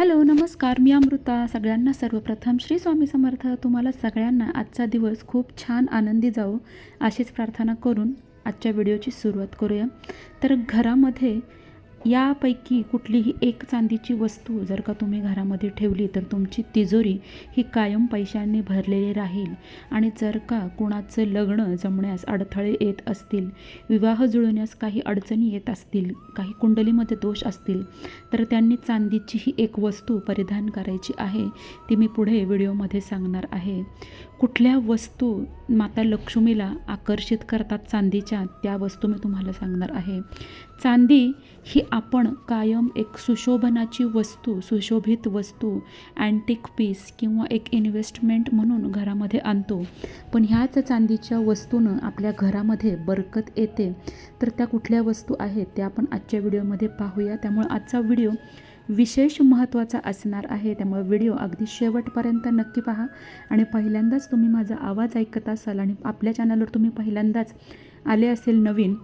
Hello नमस्कार. मी अमृता. सगळ्यांना सर्वप्रथम श्री स्वामी समर्थ. तुम्हाला सगळ्यांना आजचा दिवस खूप छान आनंदी जाऊ अशीच प्रार्थना करून आजच्या व्हिडिओची सुरुवात करूया. तर घरामध्ये यापैकी कुठलीही एक चांदीची वस्तू जर का तुम्ही घरामध्ये ठेवली तर तुमची तिजोरी ही कायम पैशांनी भरलेली राहील. आणि जर का कुणाचं लग्न जमण्यास अडथळे येत असतील विवाह जुळण्यास काही अडचणी येत असतील काही कुंडलीमध्ये दोष असतील तर त्यांनी चांदीची ही एक वस्तू परिधान करायची आहे ती मी पुढे व्हिडिओमध्ये सांगणार आहे. कुठल्या वस्तू माता लक्ष्मीला आकर्षित करतात चांदीच्या त्या वस्तू मी तुम्हाला सांगणार आहे. चांदी ही आपण कायम एक सुशोभनाची वस्तू सुशोभित वस्तू अँटिक पीस किंवा एक इन्व्हेस्टमेंट म्हणून घरामध्ये आणतो. पण ह्याच चांदीच्या वस्तूनं आपल्या घरामध्ये बरकत येते. तर त्या कुठल्या वस्तू आहेत त्या आपण आजच्या व्हिडिओमध्ये पाहूया. त्यामुळे आजचा व्हिडिओ विशेष महत्त्वाचा असणार आहे. त्यामुळे व्हिडिओ अगदी शेवटपर्यंत नक्की पहा. आणि पहिल्यांदाच तुम्ही माझा आवाज ऐकत असाल आणि आपल्या चॅनलवर तुम्ही पहिल्यांदाच आले असेल नवीन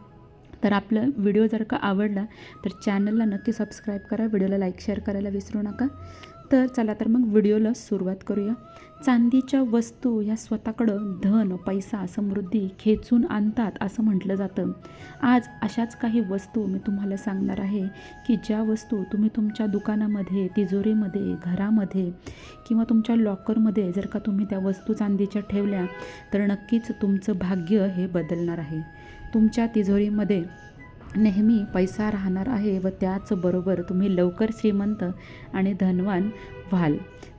तर आपलं व्हिडिओ जर का आवडला तर चॅनलला नक्की सबस्क्राईब करा. व्हिडिओला लाईक शेअर करायला विसरू नका. तर चला तर मग व्हिडिओला सुरुवात करूया. चांदीच्या वस्तू ह्या स्वतःकडं धन पैसा समृद्धी खेचून आणतात असं म्हटलं जातं. आज अशाच काही वस्तू मी तुम्हाला सांगणार आहे की ज्या वस्तू तुम्ही तुमच्या दुकानामध्ये तिजोरीमध्ये घरामध्ये किंवा तुमच्या लॉकरमध्ये जर का तुम्ही त्या वस्तू चांदीच्या ठेवल्या तर नक्कीच तुमचं भाग्य हे बदलणार आहे. तुमच्या तिजोरीमध्ये नेहमी पैसा राहणार आहे व त्याचबरोबर तुम्ही लवकर श्रीमंत आणि धनवान व्हाल.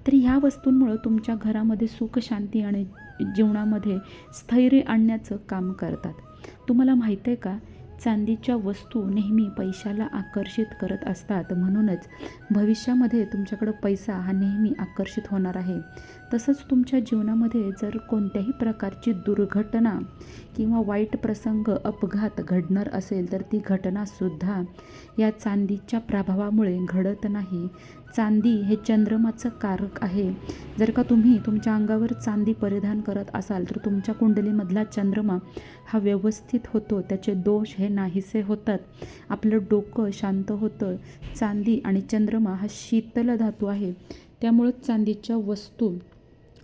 तर ह्या वस्तूंमुळं तुमच्या घरामध्ये सुख शांती आणि जीवनामध्ये स्थैर्य आणण्याचं काम करतात. तुम्हाला माहीत आहे का? चांदीच्या वस्तू नेहमी पैशाला आकर्षित करत असतात. म्हणूनच भविष्यामध्ये तुमच्याकडं पैसा हा नेहमी आकर्षित होणार आहे. तसंच तुमच्या जीवनामध्ये जर कोणत्याही प्रकारची दुर्घटना किंवा वाईट प्रसंग अपघात घडणार असेल तर ती घटनासुद्धा या चांदीच्या प्रभावामुळे घडत नाही. चांदी हे चंद्रमाचं कारक आहे. जर का तुम्ही तुमच्या अंगावर चांदी परिधान करत असाल तर तुमच्या कुंडलीमधला चंद्रमा हा व्यवस्थित होतो त्याचे दोष हे नाहीसे होतात. आपलं डोकं शांत होतं. चांदी आणि चंद्रमा हा शीतल धातू आहे. त्यामुळं चांदीच्या वस्तू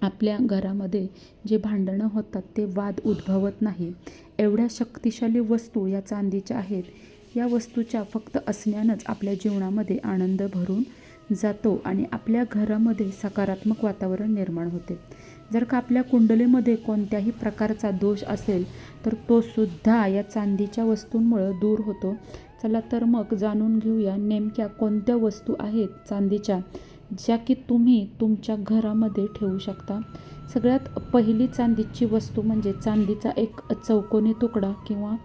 आपल्या घरामध्ये जे भांडणं होतात ते वाद उद्भवत नाही. एवढ्या शक्तिशाली वस्तू या चांदीच्या आहेत. या वस्तूच्या फक्त असण्यानंच आपल्या जीवनामध्ये आनंद भरून जातो आणि आपल्या घरामध्ये सकारात्मक वातावरण निर्माण होते. जर का आपल्या कुंडलीमध्ये कोणत्याही प्रकारचा दोष असेल तर तो सुद्धा या चांदीच्या वस्तूंमुळं दूर होतो. चला तर मग जाणून घेऊया नेमक्या कोणत्या वस्तू आहेत चांदीच्या ज्या की तुम्ही तुमच्या घरामध्ये ठेवू शकता. सगळ्यात पहिली चांदीची वस्तू म्हणजे चांदीचा एक चौकोनी तुकडा किंवा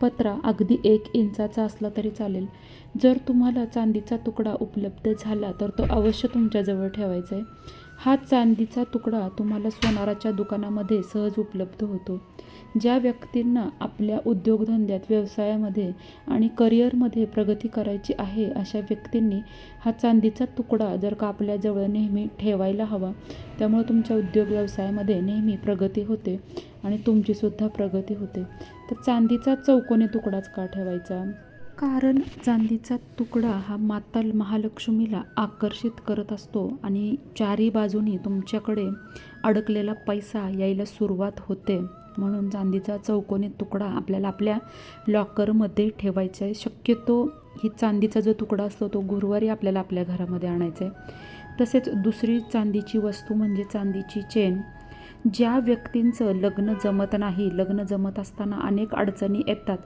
पत्रा अगदी एक इंचाचा असला तरी चालेल. जर तुम्हाला चांदीचा तुकडा उपलब्ध झाला तर तो अवश्य तुमच्याजवळ ठेवायचा आहे. हा चांदीचा तुकडा तुम्हाला सोनाराच्या दुकानामध्ये सहज उपलब्ध होतो. ज्या व्यक्तींना आपल्या उद्योगधंद्यात व्यवसायामध्ये आणि करिअरमध्ये प्रगती करायची आहे अशा व्यक्तींनी हा चांदीचा तुकडा जर का आपल्याजवळ नेहमी ठेवायला हवा त्यामुळे तुमच्या उद्योग व्यवसायामध्ये नेहमी प्रगती होते. आणि तुमचीसुद्धा प्रगती होते. तर चांदीचा चौकोनी तुकडाच का ठेवायचा? कारण चांदीचा तुकडा हा माता महालक्ष्मीला आकर्षित करत असतो आणि चारी बाजूनी तुमच्याकडे अडकलेला पैसा यायला सुरुवात होते. म्हणून चांदीचा चौकोनी तुकडा आपल्याला आपल्या लॉकरमध्ये ठेवायचा आहे. शक्यतो ही चांदीचा जो तुकडा असतो तो गुरुवारी आपल्याला आपल्या घरामध्ये आणायचा आहे. तसेच दुसरी चांदीची वस्तू म्हणजे चांदीची चेन. ज्या व्यक्तींचं लग्न जमत नाही लग्न जमत असताना अनेक अडचणी येतात.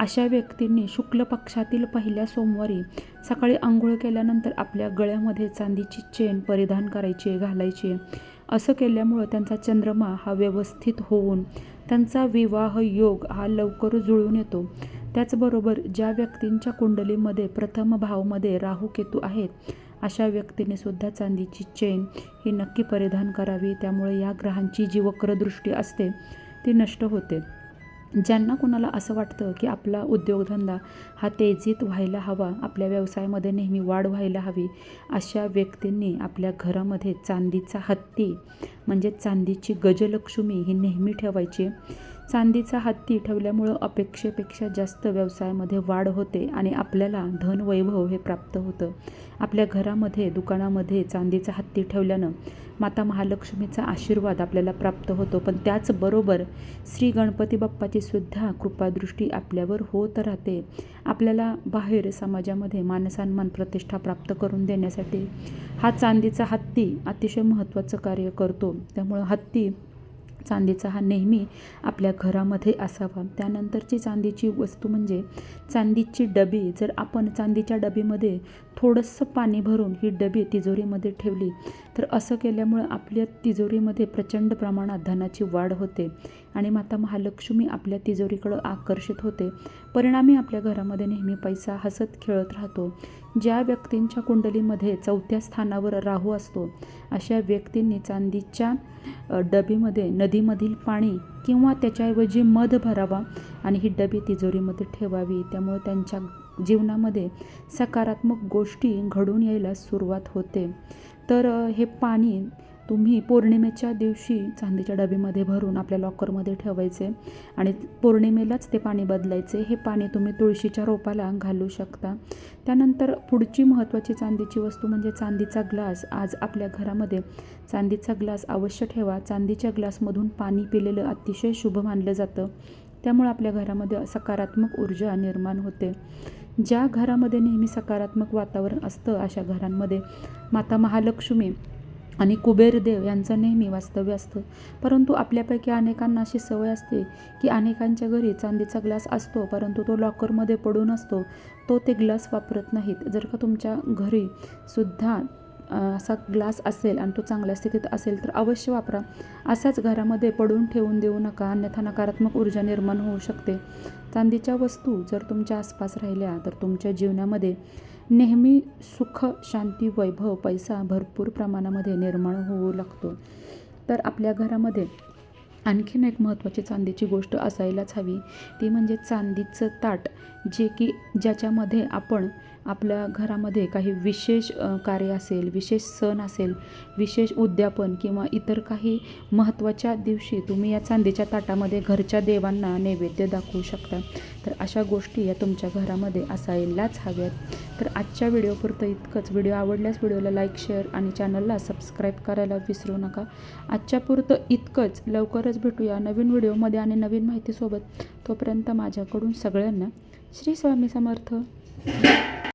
अशा व्यक्तींनी शुक्ल पक्षातील पहिल्या सोमवारी सकाळी आंघोळ केल्यानंतर आपल्या गळ्यामध्ये चांदीची चेन परिधान करायची आहे घालायची. असं केल्यामुळं त्यांचा चंद्रमा हा व्यवस्थित होऊन त्यांचा विवाह योग हा लवकर जुळून येतो. त्याचबरोबर ज्या व्यक्तींच्या कुंडलीमध्ये प्रथम भावमध्ये राहू केतू आहेत अशा व्यक्तीने सुद्धा चांदीची चेन ही नक्की परिधान करावी. त्यामुळे या ग्रहांची जी वक्रदृष्टी असते ती नष्ट होते. ज्यांना कोणाला असं वाटतं की आपला उद्योगधंदा हा तेजीत व्हायला हवा आपल्या व्यवसायामध्ये नेहमी वाढ व्हायला हवी अशा व्यक्तींनी आपल्या घरामध्ये चांदीचा हत्ती म्हणजे चांदीची गजलक्ष्मी ही नेहमी ठेवायची. चांदीचा हत्ती ठेवल्यामुळं अपेक्षेपेक्षा जास्त व्यवसायामध्ये वाढ होते आणि आपल्याला धन वैभव हे प्राप्त होतं. आपल्या घरामध्ये दुकानामध्ये चांदीचा हत्ती ठेवल्यानं माता महालक्ष्मीचा आशीर्वाद आपल्याला प्राप्त होतो. पण त्याचबरोबर श्री गणपती बाप्पाची सुद्धा कृपादृष्टी आपल्यावर होत राहते. आपल्याला बाहेर समाजामध्ये मानसन्मान प्रतिष्ठा प्राप्त करून देण्यासाठी हा चांदीचा हत्ती अतिशय महत्त्वाचं कार्य करतो. त्यामुळं हत्ती चांदीचा हा नेहमी आपल्या घरामध्ये असावा. त्यानंतरची चांदीची वस्तू म्हणजे चांदीची डबी. जर आपण चांदीच्या डबीमध्ये थोडंसं पाणी भरून ही डबी तिजोरीमध्ये ठेवली तर असं केल्यामुळं आपल्या तिजोरीमध्ये प्रचंड प्रमाणात धनाची वाढ होते आणि माता महालक्ष्मी आपल्या तिजोरीकडं आकर्षित होते. परिणामी आपल्या घरामध्ये नेहमी पैसा हसत खेळत राहतो. ज्या व्यक्तींच्या कुंडलीमध्ये चौथ्या स्थानावर राहू असतो अशा व्यक्तींनी चांदीच्या डबीमध्ये नदीमधील पाणी किंवा त्याच्याऐवजी मध भरावा आणि ही डबी तिजोरीमध्ये ठेवावी. त्यामुळे त्यांच्या जीवनामध्ये सकारात्मक गोष्टी घडून यायला सुरुवात होते. तर हे पाणी तुम्ही पौर्णिमेच्या दिवशी चांदीच्या डबीमध्ये भरून आपल्या लॉकरमध्ये ठेवायचे आणि पौर्णिमेलाच ते पाणी बदलायचे. हे पाणी तुम्ही तुळशीच्या रोपाला घालू शकता. त्यानंतर पुढची महत्त्वाची चांदीची वस्तू म्हणजे चांदीचा ग्लास. आज आपल्या घरामध्ये चांदीचा ग्लास अवश्य ठेवा. चांदीच्या ग्लासमधून पाणी पिलेलं अतिशय शुभ मानलं जातं. त्यामुळे आपल्या घरामध्ये सकारात्मक ऊर्जा निर्माण होते. ज्या घरामध्ये नेहमी सकारात्मक वातावरण असतं अशा घरांमध्ये माता महालक्ष्मी आणि कुबेरदेव यांचं नेहमी वास्तव्य असतं. परंतु आपल्यापैकी अनेकांना अशी सवय असते की अनेकांच्या घरी चांदीचा ग्लास असतो परंतु तो लॉकरमध्ये पडून असतो. तो ते ग्लास वापरत नाहीत. जर का तुमच्या घरी सुद्धा असा ग्लास असेल आणि तो चांगल्या स्थितीत असेल तर अवश्य वापरा. असाच घरामध्ये पडून ठेवून देऊ नका. अन्यथा नकारात्मक ऊर्जा निर्माण होऊ शकते. चांदीच्या वस्तू जर तुमच्या आसपास राहिल्या तर तुमच्या जीवनामध्ये नेहमी सुख शांती वैभव पैसा भरपूर प्रमाणामध्ये निर्माण होऊ लागतो. तर आपल्या घरामध्ये आणखीन एक महत्त्वाची चांदीची गोष्ट असायलाच हवी. ती म्हणजे चांदीचं ताट जे की ज्याच्यामध्ये आपण आपल्या घरामध्ये काही विशेष कार्य असेल विशेष सण असेल विशेष उद्यापन किंवा इतर काही महत्त्वाच्या दिवशी तुम्ही या चांदीच्या ताटामध्ये घरच्या देवांना नैवेद्य दाखवू शकता. तर अशा गोष्टी या तुमच्या घरामध्ये असायलाच हव्यात. तर आजच्या व्हिडिओपुरतं इतकंच. व्हिडिओ आवडल्यास व्हिडिओला लाईक शेअर आणि चॅनलला सबस्क्राईब करायला विसरू नका. आजच्या पुरतं इतकंच. लवकरच भेटूया नवीन व्हिडिओमध्ये आणि नवीन माहितीसोबत. तोपर्यंत माझ्याकडून सगळ्यांना श्री स्वामी समर्थ.